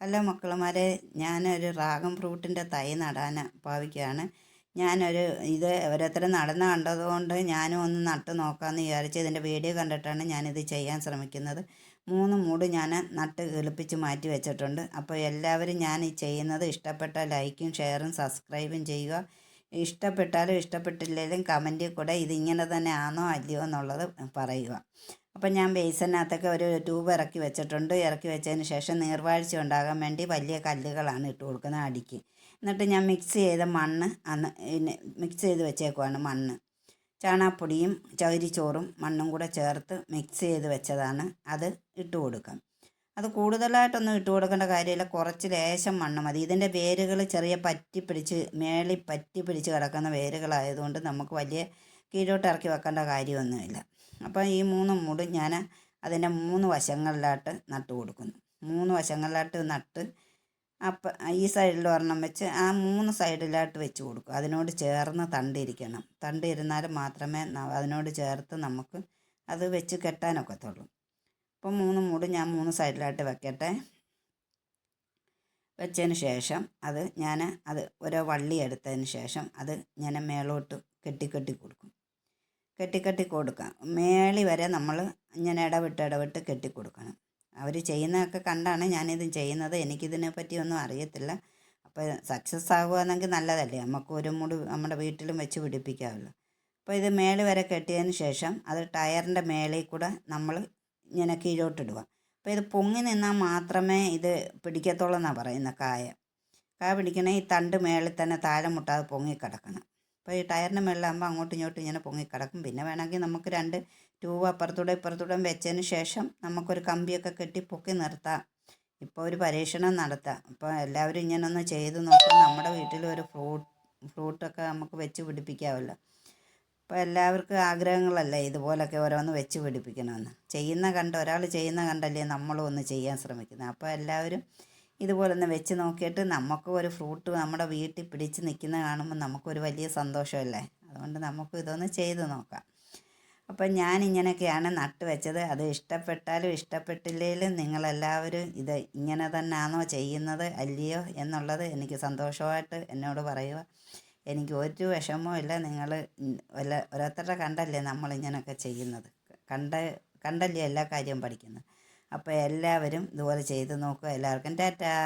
Hello മക്കളുമാരെ ഞാനൊരു dragon ഫ്രൂട്ടിന്റെ തൈ നടാൻ ഭാവിക്കുകയാണ്. ഞാനൊരു ഇത് ഓരോരുത്തർ നടന്ന കണ്ടതുകൊണ്ട് ഞാനും ഒന്ന് നട്ട് നോക്കാമെന്ന് വിചാരിച്ച് ഇതിന്റെ വീഡിയോ കണ്ടിട്ടാണ് ഞാനിത് ചെയ്യാൻ ശ്രമിക്കുന്നത്. മൂന്ന് മൂട് ഞാൻ നട്ട് എളുപ്പിച്ച് മാറ്റി വെച്ചിട്ടുണ്ട്. അപ്പോൾ എല്ലാവരും ഞാൻ ഈ ചെയ്യുന്നത് ഇഷ്ടപ്പെട്ട ലൈക്കും ഷെയറും സബ്സ്ക്രൈബും ചെയ്യുക. ഇഷ്ടപ്പെട്ടാലും ഇഷ്ടപ്പെട്ടില്ലെങ്കിലും കമന്റിൽ കൂടെ ഇതിങ്ങനെ തന്നെ ആണോ അല്ലയോ എന്നുള്ളത് പറയുക. അപ്പം ഞാൻ ബേസിനകത്തൊക്കെ ഒരു ട്യൂബ് ഇറക്കി വെച്ചിട്ടുണ്ട്. ഇറക്കി വെച്ചതിന് ശേഷം നീർവാഴ്ച ഉണ്ടാകാൻ വേണ്ടി വലിയ കല്ലുകളാണ് ഇട്ട് കൊടുക്കുന്നത് അടിക്ക്. എന്നിട്ട് ഞാൻ മിക്സ് ചെയ്ത മണ്ണ് അന്ന് പിന്നെ മിക്സ് ചെയ്ത് വെച്ചേക്കുവാണ് മണ്ണ്. ചാണാപ്പൊടിയും ചകിരിച്ചോറും മണ്ണും കൂടെ ചേർത്ത് മിക്സ് ചെയ്ത് വെച്ചതാണ് അത് ഇട്ട് കൊടുക്കാം. അത് കൂടുതലായിട്ടൊന്നും ഇട്ട് കൊടുക്കേണ്ട കാര്യമില്ല. കുറച്ച് ലേശം മണ്ണ് മതി. ഇതിന്റെ വേരുകൾ ചെറിയ പറ്റി പിടിച്ച് മേളിൽ പറ്റി പിടിച്ച് കിടക്കുന്ന വേരുകളായതുകൊണ്ട് നമുക്ക് വലിയ കീഴോട്ട് ഇറക്കി വെക്കേണ്ട കാര്യമൊന്നുമില്ല. അപ്പോൾ ഈ മൂന്ന് മൂട് ഞാൻ അതിന്റെ മൂന്ന് വശങ്ങളിലായിട്ട് നട്ട് കൊടുക്കുന്നു. മൂന്ന് വശങ്ങളിലായിട്ട് നട്ട് അപ്പം ഈ സൈഡിൽ ഒരെണ്ണം വെച്ച് ആ മൂന്ന് സൈഡിലായിട്ട് വെച്ച് കൊടുക്കും. അതിനോട് ചേർന്ന് തണ്ടിരിക്കണം. തണ്ടിരുന്നാൽ മാത്രമേ അതിനോട് ചേർത്ത് നമുക്ക് അത് വെച്ച് കെട്ടാനൊക്കത്തുള്ളൂ. അപ്പം മൂന്ന് മൂട് ഞാൻ മൂന്ന് സൈഡിലായിട്ട് വെക്കട്ടെ. വെച്ചതിന് ശേഷം അത് ഞാൻ അത് ഓരോ വള്ളി എടുത്തതിന് ശേഷം അത് ഞാൻ മേളോട്ട് കെട്ടി കെട്ടി കൊടുക്കും. കെട്ടി കെട്ടി കൊടുക്കാം. മേളി വരെ നമ്മൾ ഇങ്ങനെ ഇടവിട്ട് ഇടവിട്ട് കെട്ടി കൊടുക്കണം. അവർ ചെയ്യുന്നതൊക്കെ കണ്ടാണ് ഞാനിത് ചെയ്യുന്നത്. എനിക്കിതിനെ പറ്റിയൊന്നും അറിയത്തില്ല. അപ്പോൾ സക്സസ് ആകുകയാണെങ്കിൽ നല്ലതല്ലേ? നമുക്ക് ഒരു മുടി നമ്മുടെ വീട്ടിലും വെച്ച് പിടിപ്പിക്കാമല്ലോ. അപ്പോൾ ഇത് മേളി വരെ കെട്ടിയതിന് ശേഷം അത് ടയറിന്റെ മേളിൽ കൂടെ നമ്മൾ ഇങ്ങനെ കീഴോട്ടിടുക. അപ്പോൾ ഇത് പൊങ്ങി നിന്നാൽ മാത്രമേ ഇത് പിടിക്കത്തുള്ളൂ എന്നാണ് പറയുന്നത് കായ. കായ പിടിക്കണേ ഈ തണ്ട് മേളിൽ തന്നെ താഴെ മുട്ടാതെ പൊങ്ങി കിടക്കണം. അപ്പോൾ ഈ ടയറിന് മുകളിലാകുമ്പോൾ അങ്ങോട്ടും ഇങ്ങോട്ടും ഇങ്ങനെ പൊങ്ങിക്കിടക്കും. പിന്നെ വേണമെങ്കിൽ നമുക്ക് രണ്ട് ട്യൂബ് അപ്പുറത്തൂടെ ഇപ്പുറത്തൂടെ വെച്ചതിന് ശേഷം നമുക്കൊരു കമ്പിയൊക്കെ കെട്ടി പൊക്കി നിർത്താം. ഇപ്പോൾ ഒരു പരീക്ഷണം നടത്താം. അപ്പോൾ എല്ലാവരും ഇങ്ങനെ ഒന്ന് ചെയ്ത് നോക്കാം. നമ്മുടെ വീട്ടിൽ ഒരു ഫ്രൂട്ട് ഫ്രൂട്ടൊക്കെ നമുക്ക് വെച്ച് പിടിപ്പിക്കാമല്ലോ അപ്പോൾ എല്ലാവർക്കും ആഗ്രഹങ്ങളല്ലേ ഇതുപോലൊക്കെ ഓരോന്ന് വെച്ച് പിടിപ്പിക്കണമെന്ന്. ചെയ്യുന്ന കണ്ട ഒരാൾ ചെയ്യുന്ന കണ്ടല്ലേ നമ്മളും ഒന്ന് ചെയ്യാൻ ശ്രമിക്കുന്നത്. അപ്പോൾ എല്ലാവരും ഇതുപോലെ ഒന്ന് വെച്ച് നോക്കിയിട്ട് നമുക്ക് ഒരു ഫ്രൂട്ട് നമ്മുടെ വീട്ടിൽ പിടിച്ച് നിൽക്കുന്ന കാണുമ്പോൾ നമുക്കൊരു വലിയ സന്തോഷമല്ലേ? അതുകൊണ്ട് നമുക്ക് ഇതൊന്ന് ചെയ്ത് നോക്കാം. അപ്പം ഞാൻ ഇങ്ങനെയൊക്കെയാണ് നട്ട് വെച്ചത്. അത് ഇഷ്ടപ്പെട്ടാലും ഇഷ്ടപ്പെട്ടില്ലെങ്കിലും നിങ്ങളെല്ലാവരും ഇത് ഇങ്ങനെ തന്നെയാണോ ചെയ്യുന്നത്? അല്ലയോ എന്നുള്ളത് എനിക്ക് സന്തോഷമായിട്ട് എന്നോട് പറയുക. എനിക്ക് ഒരു വിഷമവും ഇല്ല. നിങ്ങൾ ഓരോരുത്തരുടെ കണ്ടല്ലേ നമ്മളിങ്ങനെയൊക്കെ ചെയ്യുന്നത്. കണ്ട കണ്ടല്ലേ എല്ലാ കാര്യവും പഠിക്കുന്നത്. അപ്പോൾ എല്ലാവരും ഇതുപോലെ ചെയ്ത് നോക്കുക. എല്ലാവർക്കും ടാറ്റാ.